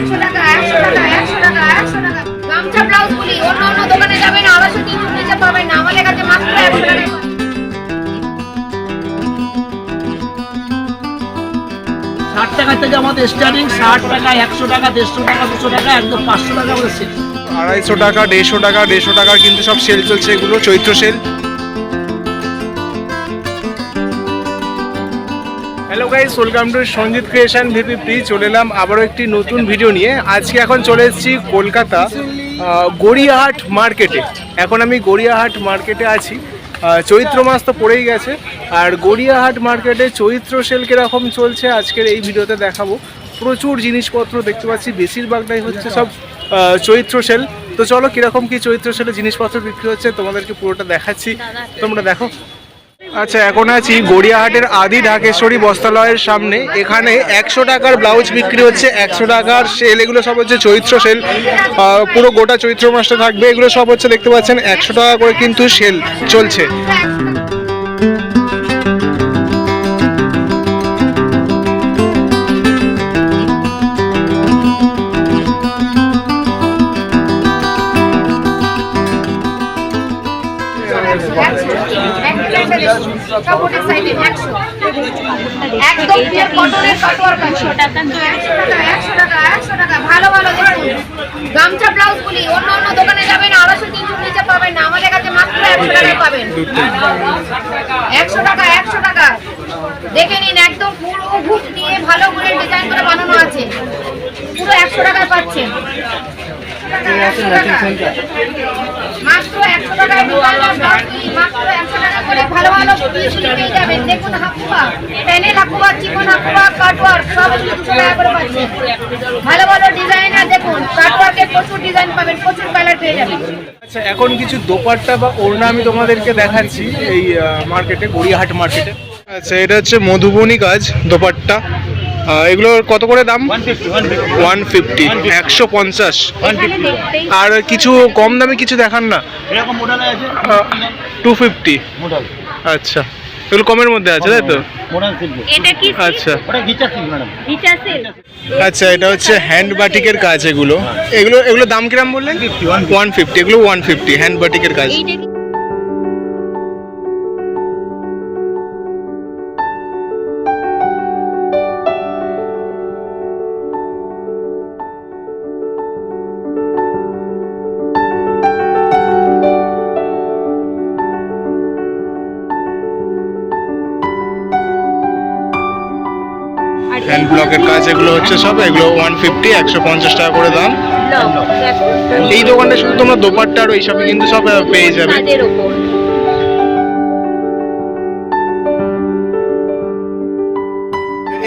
একশো টাকা একশো টাকা একশো টাকা একশো টাকা। গামছা ব্লাউজ গুলি অন্য অন্য দোকানে যাবেন আড়াইশো তিনশো নিচে পাবেন না। আমাদের কাছে মাত্র একশো টাকা। ষাট টাকা থেকে আমাদের স্টার্টিং ষাট টাকা একশো টাকা দেড়শো টাকা দুশো টাকা একদম পাঁচশো টাকা করে সেল আড়াইশো টাকা দেড়শো টাকা দেড়শো টাকার কিন্তু সব সেল চলছে এগুলো Chaitra sale guys welcome to Sanjit creation VP প্রি চলে এলাম আবারও একটি নতুন ভিডিও নিয়ে। আজকে এখন চলে এসেছি কলকাতা গড়িয়াহাট মার্কেটে এখন আমি গড়িয়াহাট মার্কেটে আছি। চৈত্র মাস তো পড়েই গেছে। আর গড়িয়াহাট মার্কেটে চৈত্র সেল কীরকম চলছে আজকের এই ভিডিওতে দেখাবো। প্রচুর জিনিসপত্র দেখতে পাচ্ছি, বেশিরভাগটাই হচ্ছে সব চৈত্র সেল তো চলো কীরকম কি চৈত্র সেলে জিনিসপত্র বিক্রি হচ্ছে, তোমাদেরকে পুরোটা দেখাচ্ছি। তোমরা দেখো। আচ্ছা এখন আছি গড়িয়াহাটের আদি ঢাকেশ্বরী বস্ত্রালয়ের সামনে। এখানে একশো টাকার ব্লাউজ বিক্রি হচ্ছে, একশো টাকার সেল, এগুলো সব হচ্ছে চৈত্র সেল। পুরো গোটা চৈত্র মাসটা থাকবে, এগুলো সব হচ্ছে দেখতে পাচ্ছেন, একশো টাকা করে কিন্তু সেল চলছে। গামছা ব্লাউজ গুলি অন্য অন্য দোকানে যাবেন আড়াইশো তিনশো নিচে পাবেন না আমাদের কাছে মাত্র একশো টাকায় পাবেন একশো টাকা একশো টাকা। দেখে নিন, একদম পুরো ভুট দিয়ে ভালো করে ডিজাইন করে বানানো আছে। পুরো একশো টাকায় পাচ্ছেন। মাত্র একশো টাকায় ডিজাইনার ব্লাউজ গুলি মাত্র একশো টাকা করে ভালো ভালো পিস পেয়ে যাবেন। দেখুন হাকুয়া প্যানেল হাকুয়া চিকন হাকুয়া কাটওয়ার্ক সব দুশো টাকা করে পাচ্ছেন ভালো ভালো ডিজাইনার দেখুন কাটওয়ার্কের প্রচুর ডিজাইন পাবেন প্রচুর কালার পেয়ে যাবেন। আচ্ছা এখন কিছু দোপাট্টা বা ওড়না আমি তোমাদেরকে দেখাচ্ছি এই মার্কেটে গড়িয়াহাট মার্কেটে আচ্ছা এটা হচ্ছে মধুবনী কাজ দোপাট্টা। এগুলোর কত করে দাম? ওয়ান ফিফটি একশো পঞ্চাশ। আর কিছু কম দামে কিছু দেখান না? এরকম মডেল আছে? টু ফিফটি আচ্ছা। এগুলো কমের মধ্যে আছে তাই তো? আচ্ছা। আচ্ছা এটা হচ্ছে হ্যান্ড বাটিকের কাজ এগুলো। এগুলো এগুলো দাম কিরাম বললেন? ওয়ান ফিফটি এগুলো ওয়ান ফিফটি হ্যান্ড বাটিকের কাজ। হ্যান্ড ব্লকের কাজ এগুলো হচ্ছে সব এগুলো ওয়ান ফিফটি একশো পঞ্চাশ টাকা করে দাম। এই দোকানটা শুধু তোমরা দোপাট্টা আর ওইসবই কিন্তু সব পেয়ে যাবে।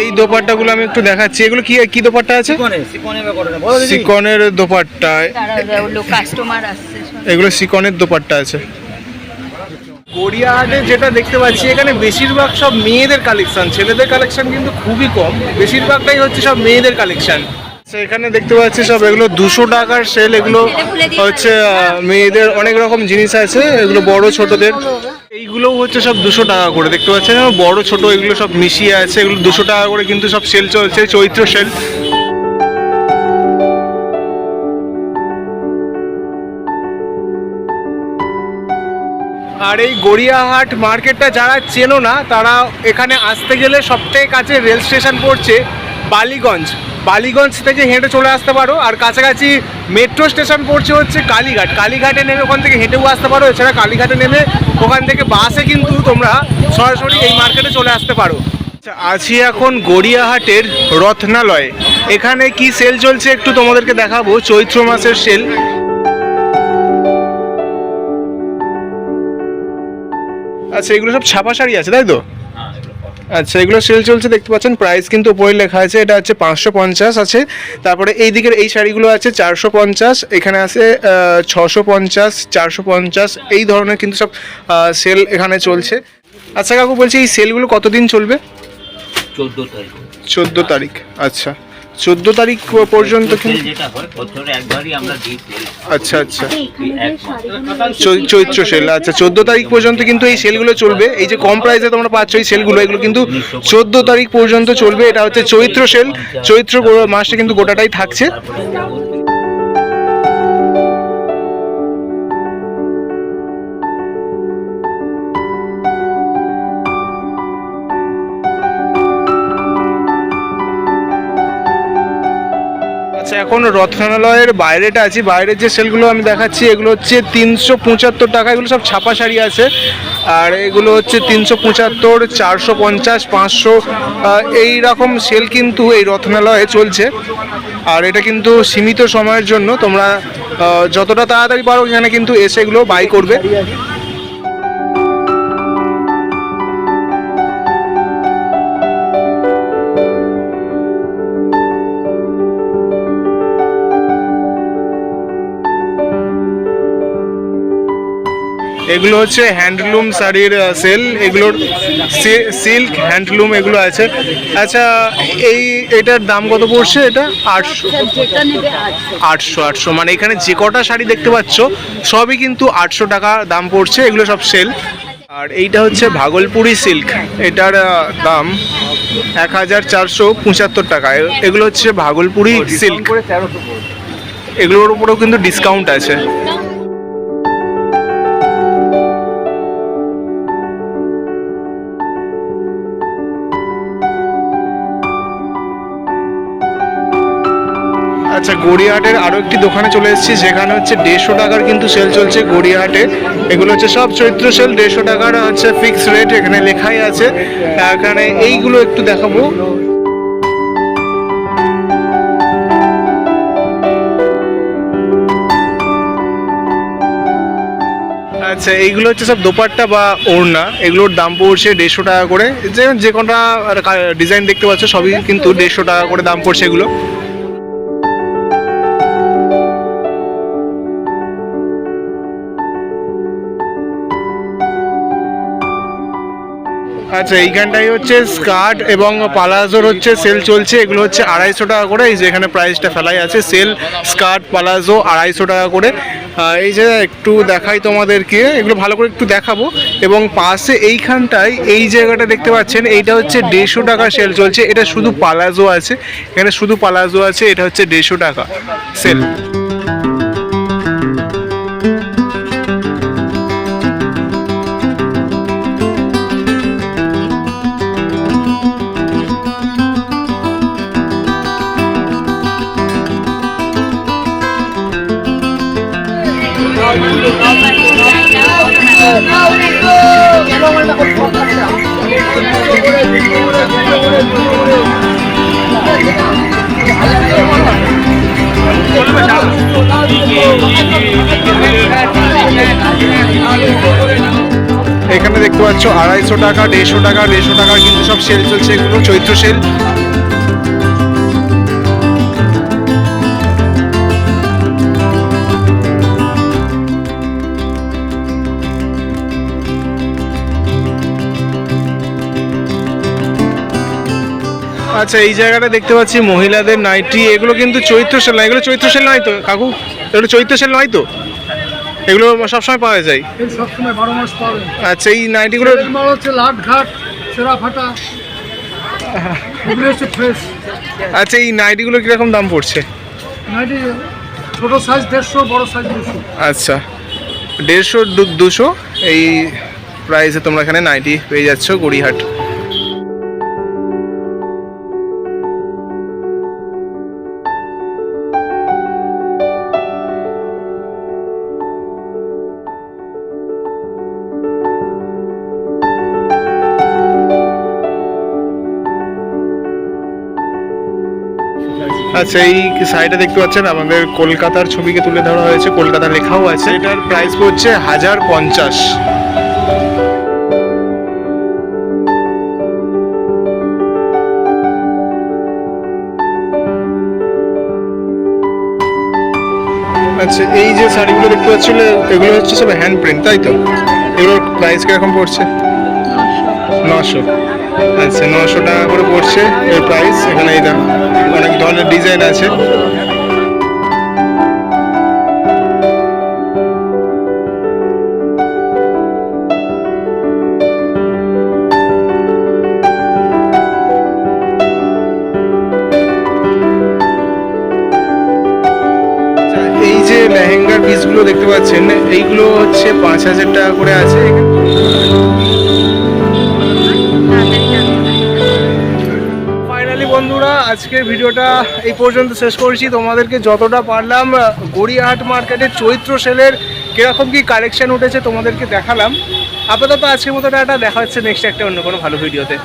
এই দোপাট্টাগুলো আমি একটু দেখাচ্ছি। এগুলো কি কি দোপাট্টা আছে? সিকনের দোপাট্টা। এগুলো সিকনের দোপাট্টা আছে। গড়িয়াহাটে যেটা দেখতে পাচ্ছি, এখানে বেশিরভাগ সব মেয়েদের কালেকশন ছেলেদের কালেকশন কিন্তু খুবই কম। বেশিরভাগটাই হচ্ছে সব মেয়েদের কালেকশন এখানে দেখতে পাচ্ছি সব এগুলো দুশো টাকার সেল এগুলো হচ্ছে মেয়েদের অনেক রকম জিনিস আছে, এগুলো বড় ছোটদের। এইগুলোও হচ্ছে সব দুশো টাকা করে, দেখতে পাচ্ছেন? বড়, ছোট, এগুলো সব মিশিয়ে আছে, এগুলো দুশো টাকা করে কিন্তু সব সেল চলছে, চৈত্র সেল আর এই গড়িয়াহাট মার্কেটটা যারা চেনো না তারা এখানে আসতে গেলে সবথেকে কাছে রেল স্টেশন পড়ছে বালিগঞ্জ। বালিগঞ্জ থেকে হেঁটে চলে আসতে পারো আর কাছাকাছি মেট্রো স্টেশন পড়ছে হচ্ছে কালীঘাট। কালীঘাটে নেমে ওখান থেকে হেঁটেও আসতে পারো এছাড়া কালীঘাটে নেমে ওখান থেকে বাসে কিন্তু তোমরা সরাসরি এই মার্কেটে চলে আসতে পারো। আচ্ছা, আছি এখন গড়িয়াহাটের রত্নালয়ে। এখানে কি সেল চলছে একটু তোমাদেরকে দেখাবো চৈত্র মাসের সেল আচ্ছা এগুলো সব ছাপা শাড়ি আছে তাই তো? আচ্ছা এগুলো সেল চলছে দেখতে পাচ্ছেন প্রাইস কিন্তু উপরে লেখা আছে এটা হচ্ছে পাঁচশো পঞ্চাশ আছে। তারপরে এই দিকের এই শাড়িগুলো আছে চারশো পঞ্চাশ এখানে আছে ছশো পঞ্চাশ চারশো পঞ্চাশ এই ধরনের কিন্তু সব সেল এখানে চলছে। আচ্ছা কাকু বলছি এই সেলগুলো কতদিন চলবে? চোদ্দ তারিখ। চোদ্দ তারিখ আচ্ছা। চোদ্দ তারিখ পর্যন্ত যেটা হয় বছরে একবারই আমরা দিই আচ্ছা আচ্ছা। চৈত্র সেল আচ্ছা চোদ্দ তারিখ পর্যন্ত কিন্তু এই সেলগুলো চলবে। এই যে কম প্রাইসে তোমরা পাচ্ছ এই সেলগুলো এগুলো কিন্তু চোদ্দ তারিখ পর্যন্ত চলবে। এটা হচ্ছে চৈত্র সেল। চৈত্র মাসে মাসটা কিন্তু গোটাটাই থাকছে। আচ্ছা এখন রত্নালয়ের বাইরেটা আছে। বাইরের যে সেলগুলো আমি দেখাচ্ছি, এগুলো হচ্ছে তিনশো পঁচাত্তর টাকা। এগুলো সব ছাপা শাড়ি আছে। আর এগুলো হচ্ছে তিনশো পঁচাত্তর, চারশো পঞ্চাশ, পাঁচশো এই রকম সেল কিন্তু এই রত্নালয়ে চলছে। আর এটা কিন্তু সীমিত সময়ের জন্য তোমরা যতটা তাড়াতাড়ি পারো এখানে কিন্তু এসে এগুলো বাই করবে। এগুলো হচ্ছে হ্যান্ডলুম শাড়ির সেল। এগুলোর সিল্ক হ্যান্ডলুম এগুলো আছে। আচ্ছা এই, এটার দাম কত পড়ছে এটা? আটশো। আটশো আটশো। মানে এখানে যে কটা শাড়ি দেখতে পাচ্ছ, সবই কিন্তু আটশো টাকা দাম পড়ছে। এগুলো সব সেল। আর এইটা হচ্ছে ভাগলপুরি সিল্ক। এটার দাম এক হাজার চারশো পঁচাত্তর টাকা। এগুলো হচ্ছে ভাগলপুরি সিল্ক। এগুলোর উপরেও কিন্তু ডিসকাউন্ট আছে। আচ্ছা গড়িয়াহাটের আরও একটি দোকানে চলে এসেছি, যেখানে হচ্ছে দেড়শো টাকার কিন্তু সেল চলছে গড়িয়াহাটে। এগুলো হচ্ছে সব চৈত্র সেল দেড়শো টাকার হচ্ছে ফিক্স রেট এখানে লেখাই আছে। এখানে এইগুলো একটু দেখাবো। আচ্ছা এইগুলো হচ্ছে সব দোপাট্টা বা ওড়না। এগুলোর দাম পড়ছে দেড়শো টাকা করে। যে যে কোনটা ডিজাইন দেখতে পাচ্ছ, সবই কিন্তু দেড়শো টাকা করে দাম পড়ছে এগুলো। আচ্ছা এইখানটাই হচ্ছে স্কার্ট এবং পালাজোর হচ্ছে সেল চলছে। এগুলো হচ্ছে আড়াইশো টাকা করে। এই যে এখানে প্রাইসটা ফেলাই আছে সেল স্কার্ট, পালাজো আড়াইশো টাকা করে। এই যে একটু দেখাই তোমাদেরকে। এগুলো ভালো করে একটু দেখাবো। এবং পাশে এইখানটায় এই জায়গাটা দেখতে পাচ্ছেন, এইটা হচ্ছে দেড়শো টাকা সেল চলছে। এটা শুধু পালাজো আছে। এখানে শুধু পালাজো আছে, এটা হচ্ছে দেড়শো টাকা সেল এখানে দেখতে পাচ্ছ আড়াইশো টাকা, দেড়শো টাকা দেড়শো টাকা কিন্তু সব সেল চলছে এগুলো, চৈত্র সেল আচ্ছা এই জায়গাটা দেখতে পাচ্ছি মহিলাদের নাইটি এগুলো কিন্তু চৈত্র সেল না এগুলো চৈত্র সেল নয় তো কাকু? এগুলো চৈত্র সেল নয় তো? এগুলো সবসময় পাওয়া যায়? সবসময় বারো মাস পাবেন। আচ্ছা এই নাইটিগুলো হচ্ছে সেরা ফাটা আচ্ছা এই নাইটিগুলো কীরকম দাম পড়ছে? নাইটি ছোটো সাইজ দেড়শো বড় সাইজ দুশো। আচ্ছা দেড়শো দুশো এই প্রাইসে তোমরা এখানে নাইটি পেয়ে যাচ্ছ গড়িহাট আচ্ছা এই সাইডে দেখতে পাচ্ছেন আমাদের কলকাতার ছবিকে তুলে ধরা হয়েছে কলকাতা লেখাও আছে। এটার প্রাইস পড়ছে হাজার পঞ্চাশ। আচ্ছা এই যে শাড়িগুলো দেখতে পাচ্ছিল এগুলো হচ্ছে সব হ্যান্ড প্রিন্ট তাই তো? এগুলোর প্রাইস কীরকম পড়ছে? নশো। আচ্ছা নশো টাকা করে পড়ছে এর প্রাইস এখানে এই দেখো, অনেক ধরনের ডিজাইন আছে। এই যে লেহেঙ্গার পিসগুলো দেখতে পাচ্ছেন, এইগুলো হচ্ছে পাঁচ হাজার টাকা করে আছে। আজকের ভিডিওটা এই পর্যন্ত শেষ করেছি। তোমাদেরকে যতটা পারলাম গড়িয়াহাট মার্কেটের চৈত্র সেলের কীরকম কী কালেকশন উঠেছে তোমাদেরকে দেখালাম। আপাতত আজকের মতো একটা দেখা হচ্ছে নেক্সট একটা অন্য কোনো ভালো ভিডিওতে